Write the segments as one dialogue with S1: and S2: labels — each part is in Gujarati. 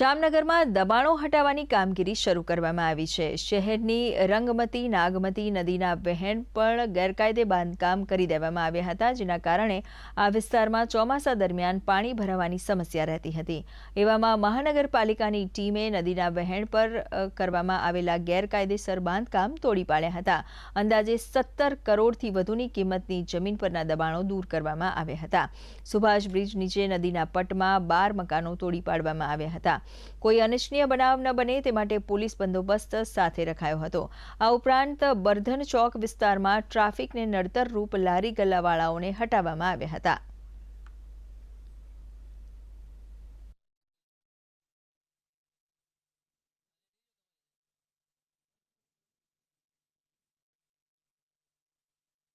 S1: જામનગરમાં દબાણો હટાવવાની કામગીરી શરૂ કરવામાં આવી છે. શહેરની રંગમતી, નાગમતી નદીના વહેણ પણ ગેરકાયદે બાંધકામ કરી દેવામાં આવ્યા હતા, જેના કારણે આ વિસ્તારમાં ચોમાસા દરમિયાન પાણી ભરાવાની સમસ્યા રહેતી હતી. એવામાં મહાનગરપાલિકાની ટીમે નદીના વહેણ પર કરવામાં આવેલા ગેરકાયદેસર બાંધકામ તોડી પાડ્યા હતા. અંદાજે સત્તર કરોડથી વધુની કિંમતની જમીન પરના દબાણો દૂર કરવામાં આવ્યા હતા. સુભાષ બ્રિજ નીચે નદીના પટમાં બાર મકાનો તોડી પાડવામાં આવ્યા હતા. કોઈ અનિચ્છનીય બનાવ ન બને તે માટે પોલીસ બંદોબસ્ત સાથે રખાયો હતો. આ ઉપરાંત બર્ધન ચોક વિસ્તારમાં ટ્રાફિકને નડતરરૂપ લારી ગલ્લાવાળાઓને હટાવવામાં આવ્યા હતા.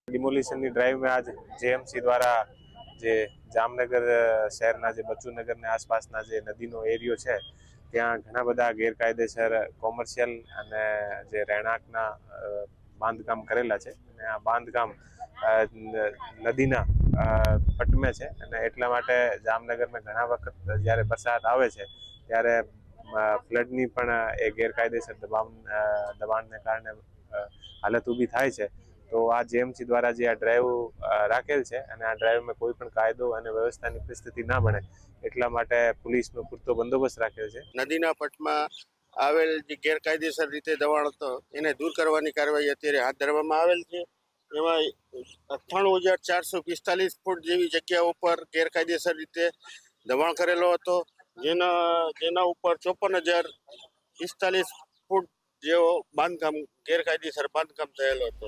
S2: ડિમોલિશનની ડ્રાઈવમાં આજ જેએમસી દ્વારા જે જામનગર શહેરના જે બચ્ચુનગરની આસપાસના જે નદીનો એરિયો છે, ત્યાં ઘણા બધા ગેરકાયદેસર કોમર્શિયલ અને જે રહેણાંકના બાંધકામ કરેલા છે. અને આ બાંધકામ નદીના પટમે છે. અને એટલા માટે જામનગરમાં ઘણા વખત જ્યારે વરસાદ આવે છે, ત્યારે ફ્લડની પણ એ ગેરકાયદેસર દબાણ દબાણને કારણે હાલત ઊભી થાય છે. તો આ જેએમસી દ્વારા જે આ ડ્રાઈવ રાખેલ છે અને આ ડ્રાઈવમાં કોઈ પણ કાયદો અને વ્યવસ્થાની પરિસ્થિતિ ના બને એટલા માટે પોલીસનો પૂરતો બંદોબસ્ત રાખેલ છે.
S3: નદીના પટમાં આવેલ જે ગેરકાયદેસર રીતે દબાણ હતો, એને દૂર કરવાની કાર્યવાહી અત્યારે હાથ ધરવામાં આવેલ છે. એમાં અઠ્ઠાણું હજાર ચારસો પિસ્તાલીસ ફૂટ જેવી જગ્યા ઉપર ગેરકાયદેસર રીતે દબાણ કરેલો હતો. જેના જેના ઉપર ચોપન હજાર પિસ્તાલીસ ફૂટ જેવો બાંધકામ, ગેરકાયદેસર બાંધકામ થયેલો હતો.